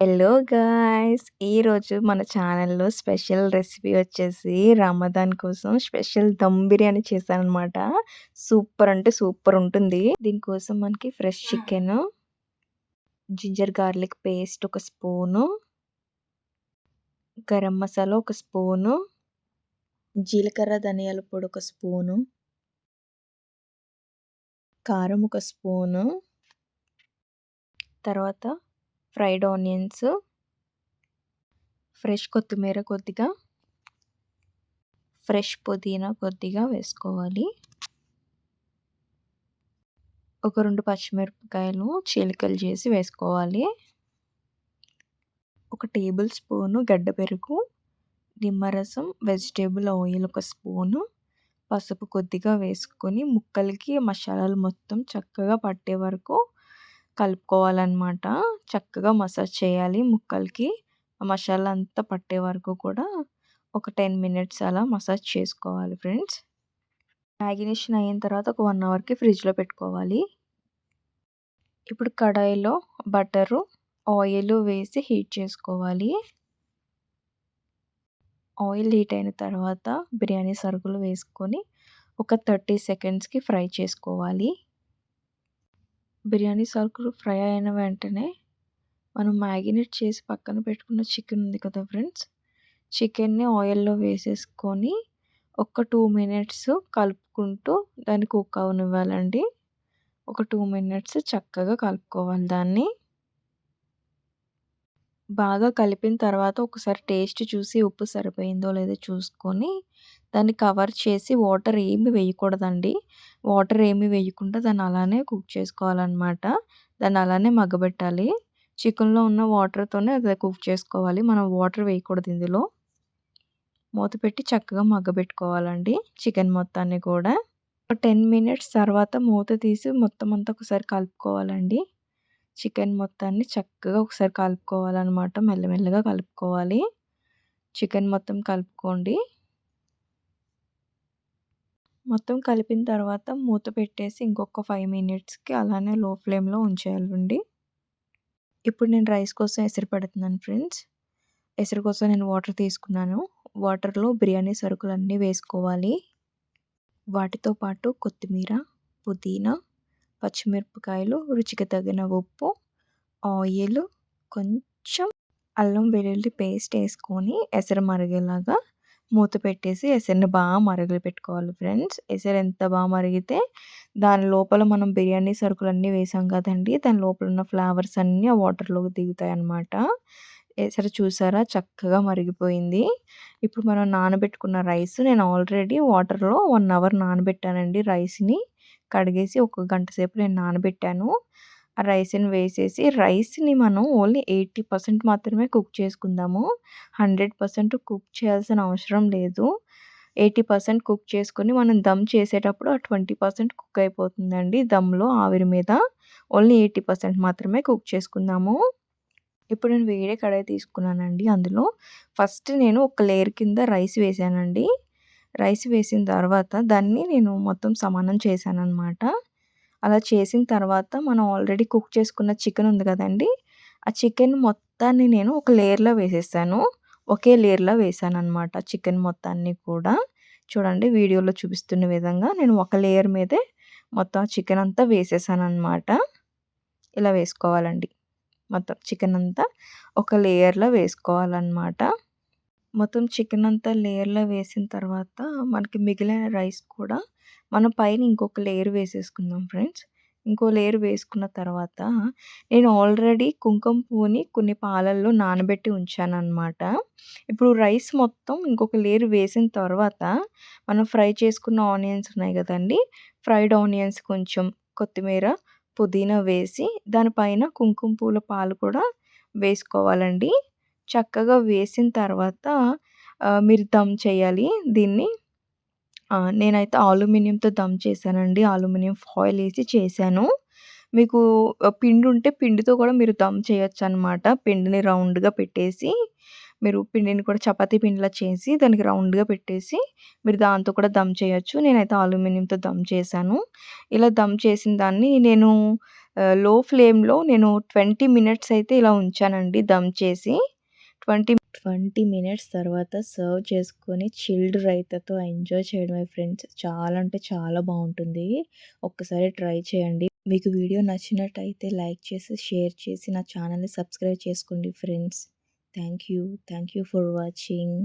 Hello guys! ఈరోజు మన ఛానల్‌లో స్పెషల్ రెసిపీ వచ్చేసి రమదాన్ కోసం స్పెషల్ దమ్ బిర్యానీ చేశాననమాట. సూపర్ అంటే సూపర్ ఉంటుంది. దీనికోసం మనకి fresh chicken, ginger garlic paste ఒక స్పూను, గరం మసాలా ఒక స్పూను, జీలకర్ర ధనియాల పొడి ఒక స్పూను, కారం ఒక స్పూను, తర్వాత ఫ్రైడ్ ఆనియన్స్ ఫ్రెష్ కొత్తిమీర కొద్దిగా ఫ్రెష్ పుదీనా కొద్దిగా వేసుకోవాలి. ఒక రెండు పచ్చిమిరపకాయలు చీలికలు చేసి వేసుకోవాలి. ఒక టేబుల్ స్పూను గడ్డ పెరుగు నిమ్మరసం వెజిటేబుల్ ఆయిల్ ఒక స్పూను పసుపు కొద్దిగా వేసుకొని ముక్కలకి మసాలాలు మొత్తం చక్కగా పట్టే వరకు కలుపుకోవాలన్నమాట. చక్కగా మసాజ్ చేయాలి ముక్కలకి. ఆ మసాలా అంతా పట్టే వరకు కూడా ఒక టెన్ మినిట్స్ అలా మసాజ్ చేసుకోవాలి ఫ్రెండ్స్. మ్యాగినేషన్ అయిన తర్వాత ఒక వన్ అవర్కి ఫ్రిడ్జ్లో పెట్టుకోవాలి. ఇప్పుడు కడాయిలో బటరు ఆయిల్ వేసి హీట్ చేసుకోవాలి. ఆయిల్ హీట్ అయిన తర్వాత బిర్యానీ సరుకులు వేసుకొని ఒక థర్టీ సెకండ్స్కి ఫ్రై చేసుకోవాలి. బిర్యానీ సరుకులు ఫ్రై అయిన వెంటనే మనం మ్యాగినేట్ చేసి పక్కన పెట్టుకున్న చికెన్ ఉంది కదా ఫ్రెండ్స్ చికెన్ని ఆయిల్లో వేసేసుకొని ఒక టూ మినిట్స్ కలుపుకుంటూ దాన్ని కుక్ అవనివ్వాలండి. ఒక టూ మినిట్స్ చక్కగా కలుపుకోవాలి దాన్ని. బాగా కలిపిన తర్వాత ఒకసారి టేస్ట్ చూసి ఉప్పు సరిపోయిందో లేదో చూసుకొని దాన్ని కవర్ చేసి వాటర్ ఏమి వేయకూడదండి. వాటర్ ఏమి వేయకుండా దాన్ని అలానే కుక్ చేసుకోవాలన్నమాట. దాన్ని అలానే మగ్గబెట్టాలి. చికెన్లో ఉన్న వాటర్తోనే అది కుక్ చేసుకోవాలి. మనం వాటర్ వేయకూడదు ఇందులో. మూత పెట్టి చక్కగా మగ్గబెట్టుకోవాలండి చికెన్ మొత్తాన్ని కూడా. ఒక టెన్ మినిట్స్ తర్వాత మూత తీసి మొత్తం అంతా ఒకసారి కలుపుకోవాలండి. చికెన్ మొత్తాన్ని చక్కగా ఒకసారి కలుపుకోవాలన్నమాట. మెల్లమెల్లగా కలుపుకోవాలి. చికెన్ మొత్తం కలుపుకోండి. మొత్తం కలిపిన తర్వాత మూత పెట్టేసి ఇంకొక ఫైవ్ మినిట్స్కి అలానే లో ఫ్లేమ్లో ఉంచేయాలండి. ఇప్పుడు నేను రైస్ కోసం ఎసరు పెడుతున్నాను ఫ్రెండ్స్. ఎసరు కోసం నేను వాటర్ తీసుకున్నాను. వాటర్లో బిర్యానీ సరుకులు అన్నీ వేసుకోవాలి. వాటితో పాటు కొత్తిమీర పుదీనా పచ్చిమిరపకాయలు రుచికి తగిన ఉప్పు ఆయిల్ కొంచెం అల్లం వెల్లుల్లి పేస్ట్ వేసుకొని ఎసరు మరిగేలాగా మూత పెట్టేసి ఎసరుని బాగా మరగలు పెట్టుకోవాలి ఫ్రెండ్స్. ఎసరు ఎంత బాగా మరిగితే దాని లోపల మనం బిర్యానీ సరుకులు అన్నీ వేసాం కదండి దాని లోపల ఉన్న ఫ్లేవర్స్ అన్నీ ఆ వాటర్లోకి దిగుతాయి అన్నమాట. ఎసరు చూసారా? చక్కగా మరిగిపోయింది. ఇప్పుడు మనం నానబెట్టుకున్న రైస్ నేను ఆల్రెడీ వాటర్లో వన్ అవర్ నానబెట్టానండి రైస్ని. కడిగేసి ఒక గంట సేపు నేను నానబెట్టాను. ఆ రైస్ని వేసేసి రైస్ని మనం ఓన్లీ ఎయిటీ పర్సెంట్ మాత్రమే కుక్ చేసుకుందాము. హండ్రెడ్ పర్సెంట్ కుక్ చేయాల్సిన అవసరం లేదు. ఎయిటీ పర్సెంట్ కుక్ చేసుకొని మనం దమ్ చేసేటప్పుడు ఆ ట్వంటీ పర్సెంట్ కుక్ అయిపోతుందండి దమ్లో ఆవిరి మీద. ఓన్లీ ఎయిటీ పర్సెంట్ మాత్రమే కుక్ చేసుకుందాము. ఇప్పుడు నేను వేరే కడాయి తీసుకున్నానండి అందులో. ఫస్ట్ నేను ఒక లేయర్ కింద రైస్ వేసానండి. రైస్ వేసిన తర్వాత దాన్ని నేను మొత్తం సమానం చేశాను అనమాట అలా చేసిన తర్వాత మనం ఆల్రెడీ కుక్ చేసుకున్న చికెన్ ఉంది కదండి ఆ చికెన్ మొత్తాన్ని నేను ఒక లేయర్లో వేసేసాను. ఒకే లేయర్లో వేసాను అనమాట చికెన్ మొత్తాన్ని కూడా. చూడండి వీడియోలో చూపిస్తున్న విధంగా నేను ఒక లేయర్ మీదే మొత్తం చికెన్ అంతా వేసేసాను అనమాట ఇలా వేసుకోవాలండి. మొత్తం చికెన్ అంతా ఒక లేయర్లో వేసుకోవాలన్నమాట. మొత్తం చికెన్ అంతా లేయర్లో వేసిన తర్వాత మనకి మిగిలిన రైస్ కూడా మనం పైన ఇంకొక లేయర్ వేసేసుకుందాం ఫ్రెండ్స్. ఇంకో లేయర్ వేసుకున్న తర్వాత నేను ఆల్రెడీ కుంకుమ పువ్వుని కొన్ని పాలల్లో నానబెట్టి ఉంచానన్నమాట. ఇప్పుడు రైస్ మొత్తం ఇంకొక లేయర్ వేసిన తర్వాత మనం ఫ్రై చేసుకున్న ఆనియన్స్ ఉన్నాయి కదండి ఫ్రైడ్ ఆనియన్స్ కొంచెం కొత్తిమీర పుదీనా వేసి దానిపైన కుంకుమ పువ్వుల పాలు కూడా వేసుకోవాలండి. చక్కగా వేసిన తర్వాత మీరు దమ్ చేయాలి దీన్ని. నేనైతే అల్యూమినియంతో దమ్ చేశానండి. అల్యూమినియం ఫాయిల్ వేసి చేశాను. మీకు పిండి ఉంటే పిండితో కూడా మీరు దమ్ చేయొచ్చు అనమాట పిండిని రౌండ్గా పెట్టేసి మీరు పిండిని కూడా చపాతీ పిండిలా చేసి దానికి రౌండ్గా పెట్టేసి మీరు దాంతో కూడా దమ్ చేయొచ్చు. నేనైతే అల్యూమినియంతో దమ్ చేశాను. ఇలా దమ్ చేసిన దాన్ని నేను లో ఫ్లేమ్‌లో నేను 20 మినిట్స్ అయితే ఇలా ఉంచానండి దమ్ చేసి. 20 20 మినిట్స్ తర్వాత సర్వ్ చేసుకొని చిల్డ్ రైతాతో ఎంజాయ్ చేయడమే ఫ్రెండ్స్. చాలా అంటే చాలా బాగుంటుంది ఒక్కసారి ట్రై చేయండి. మీకు వీడియో నచ్చినట్టయితే లైక్ చేసి, షేర్ చేసి నా ఛానల్‌ని సబ్స్క్రైబ్ చేసుకోండి friends. Thank you. Thank you for watching.